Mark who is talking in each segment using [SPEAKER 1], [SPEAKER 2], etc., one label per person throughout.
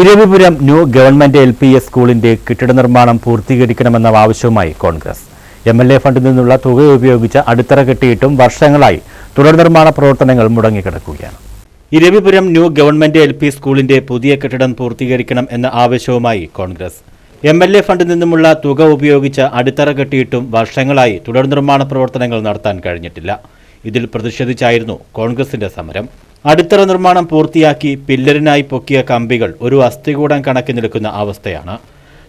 [SPEAKER 1] Eravipuram new government L P S സ്കൂളിന്റെ കെട്ടിട നിർമ്മാണം പൂർത്തീകരിക്കണമെന്ന ആവശ്യവുമായി കോൺഗ്രസ്. എം എൽ എ ഫണ്ടിൽ നിന്നുള്ള തുക ഉപയോഗിച്ച് അടിത്തറ കെട്ടിയിട്ടും വർഷങ്ങളായി തുടർ നിർമ്മാണ പ്രവർത്തനങ്ങൾ മുടങ്ങിക്കിടക്കുകയാണ്. Eravipuram new government L P സ്കൂളിന്റെ പുതിയ കെട്ടിടം പൂർത്തീകരിക്കണം എന്ന ആവശ്യവുമായി കോൺഗ്രസ്. എം എൽ എ ഫണ്ടിൽ നിന്നുമുള്ള തുക ഉപയോഗിച്ച് അടിത്തറ കെട്ടിയിട്ടും വർഷങ്ങളായി തുടർ നിർമ്മാണ പ്രവർത്തനങ്ങൾ നടത്താൻ കഴിഞ്ഞിട്ടില്ല. ഇതിൽ പ്രതിഷേധിച്ചായിരുന്നു കോൺഗ്രസിന്റെ സമരം. അടിത്തറ നിർമ്മാണം പൂർത്തിയാക്കി പില്ലറിനായി പൊക്കിയ കമ്പികൾ ഒരു അസ്ഥികൂടം കണക്കി നിൽക്കുന്ന അവസ്ഥയാണ്.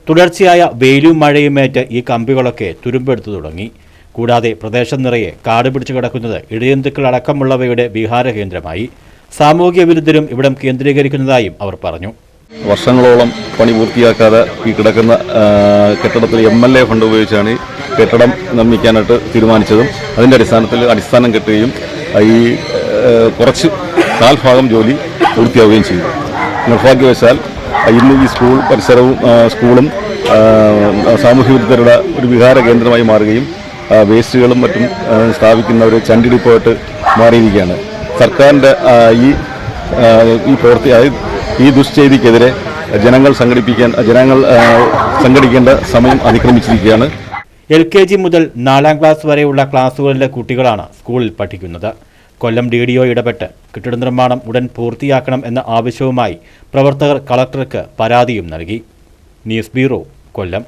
[SPEAKER 1] തുടർച്ചയായ വെയിലും മഴയുമേറ്റ് ഈ കമ്പികളൊക്കെ തുരുമ്പെടുത്തു തുടങ്ങി. കൂടാതെ പ്രദേശം നിറയെ കാട് പിടിച്ചു കിടക്കുന്നത് ഇഴയന്തുക്കൾ അടക്കമുള്ളവയുടെ വിഹാര കേന്ദ്രമായി. സാമൂഹ്യ വിരുദ്ധരും ഇവിടം കേന്ദ്രീകരിക്കുന്നതായും അവർ പറഞ്ഞു.
[SPEAKER 2] വർഷങ്ങളോളം പണി പൂർത്തിയാക്കാതെ ഈ കിടക്കുന്ന കെട്ടിടത്തിൽ എം എൽ എ ഫണ്ട് ഉപയോഗിച്ചാണ് ഈ കെട്ടിടം നിർമ്മിക്കാനായിട്ട് തീരുമാനിച്ചതും അതിന്റെ അടിസ്ഥാനത്തിൽ അടിസ്ഥാനം കെട്ടുകയും ഈ കുറച്ച് കാൽഭാഗം ജോലി പൂർത്തിയാവുകയും ചെയ്തു. നിർഭാഗ്യവശാൽ ഇന്ന് ഈ സ്കൂൾ പരിസരവും സ്കൂളും സാമൂഹ്യ വിരുദ്ധരുടെ ഒരു വിഹാര കേന്ദ്രമായി മാറുകയും വേസ്റ്റുകളും മറ്റും സ്ഥാപിക്കുന്ന ഒരു ചണ്ടിടിപ്പായിട്ട് മാറിയിരിക്കുകയാണ്. സർക്കാരിന്റെ ഈ ഈ പ്രവൃത്തി ഈ ദുശ്ചേതിക്കെതിരെ ജനങ്ങൾ സംഘടിപ്പിക്കാൻ ജനങ്ങൾ സംഘടിക്കേണ്ട സമയം അതിക്രമിച്ചിരിക്കുകയാണ്.
[SPEAKER 1] എൽ കെ ജി മുതൽ നാലാം ക്ലാസ് വരെയുള്ള ക്ലാസ്സുകളിലെ കുട്ടികളാണ് സ്കൂളിൽ പഠിക്കുന്നത്. കൊല്ലം ഡി ഡി ഒ ഇടപെട്ട് കെട്ടിട നിർമ്മാണം ഉടൻ പൂർത്തിയാക്കണം എന്ന ആവശ്യവുമായി പ്രവർത്തകർ കളക്ടർക്ക് പരാതിയും നൽകി. News bureau Kollam.